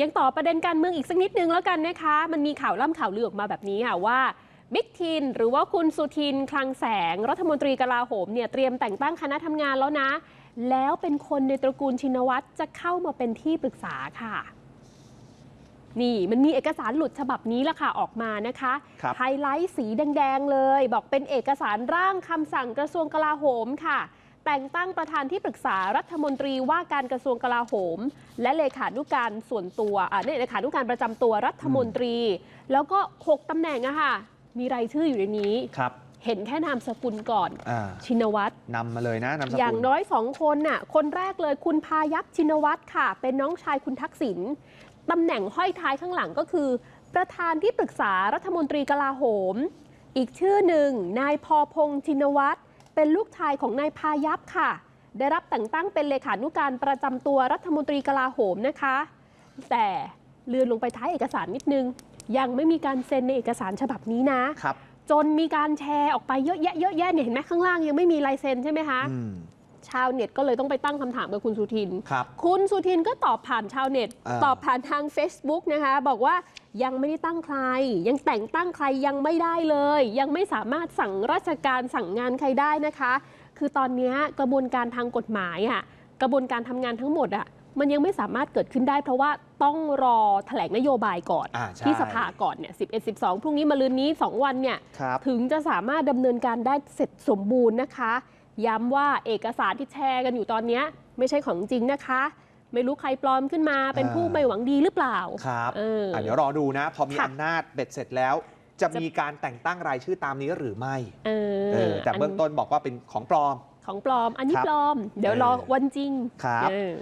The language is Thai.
ยังต่อประเด็นการเมืองอีกสักนิดนึงแล้วกันนะคะ มันมีข่าวล่ำข่าวลือออกมาแบบนี้ค่ะว่าบิ๊กทินหรือว่าคุณสุทินคลังแสง รัฐมนตรีกลาโหมเนี่ยเตรียมแต่งตั้งคณะทำงานแล้วนะ แล้วเป็นคนในตระกูลชินวัตรจะเข้ามาเป็นที่ปรึกษาค่ะ นี่มันมีเอกสารหลุดฉบับนี้ละค่ะออกมานะคะครับไฮไลท์สีแดง ๆ เลย บอกเป็นเอกสารร่างคำสั่งกระทรวงกลาโหมค่ะ แต่งตั้งประธานที่ปรึกษารัฐมนตรีว่าการกระทรวงกลาโหม และเลขานุการส่วนตัวอ่าเนี่ยเลขานุการประจำตัวรัฐมนตรี แล้วก็ 6ตำแหน่งอะค่ะ มีรายชื่ออยู่ในนี้ครับเห็นแค่นามสกุลก่อนอ่าชินวัตรนำมาเลยนะนำสกุลอย่างน้อยสองคนน่ะคนแรกเลยคุณพายัพชินวัตรค่ะ เป็นน้องชายคุณทักษิณตำแหน่งห้อยท้ายข้างหลังก็คือ ประธานที่ปรึกษารัฐมนตรีกลาโหม อีกชื่อหนึ่งนายพอพงษ์ชินวัตร เป็นลูกชายของนายพายัพค่ะ ได้รับแต่งตั้งเป็นเลขานุการประจำตัวรัฐมนตรีกลาโหมนะคะ แต่เลื่อนลงไปท้ายเอกสารนิดนึง ยังไม่มีการเซ็นในเอกสารฉบับนี้นะครับจนมีการแชร์ออกไปเยอะแยะเยอะแยะเนี่ยเห็นไหมข้างล่างยังไม่มีลายเซ็นใช่ไหมคะอืม ชาวเน็ตก็เลยต้องไปตั้งคำถามกับคุณสุทิน ครับ คุณสุทินก็ตอบผ่านชาวเน็ตอ่าตอบผ่านทาง Facebook นะคะ บอกว่ายังไม่ได้ตั้งใคร ยังแต่งตั้งใครยังไม่ได้เลย ยังไม่สามารถสั่งราชการสั่งงานใครได้นะคะ คือตอนเนี้ยกระบวนการทางกฎหมายอะกระบวนการทำงานทั้งหมดอะมันยังไม่สามารถเกิดขึ้นได้ เพราะว่าต้องรอแถลงนโยบายก่อน อ่าใช่ ที่สภาก่อนเนี่ย11 12พรุ่งนี้มาลืนนี้ 2 วันเนี่ย ครับ ถึงจะสามารถดำเนินการได้เสร็จสมบูรณ์นะคะ ย้ำว่าเอกสารที่แชร์กันอยู่ตอนเนี้ยไม่ใช่ของจริงนะคะ ไม่รู้ใครปลอมขึ้นมาเป็นผู้อ่าไม่หวังดีหรือเปล่าครับเอออะเดี๋ยวรอดูนะ พอมีค่ะอำนาจเบ็ดเสร็จแล้วจะจะมีการแต่งตั้งรายชื่อตามนี้หรือไม่เออเออแต่เบื้องต้นบอกว่าเป็นของปลอม ของปลอม อันนี้ครับปลอม เดี๋ยวรอเออวันจริงครับเออ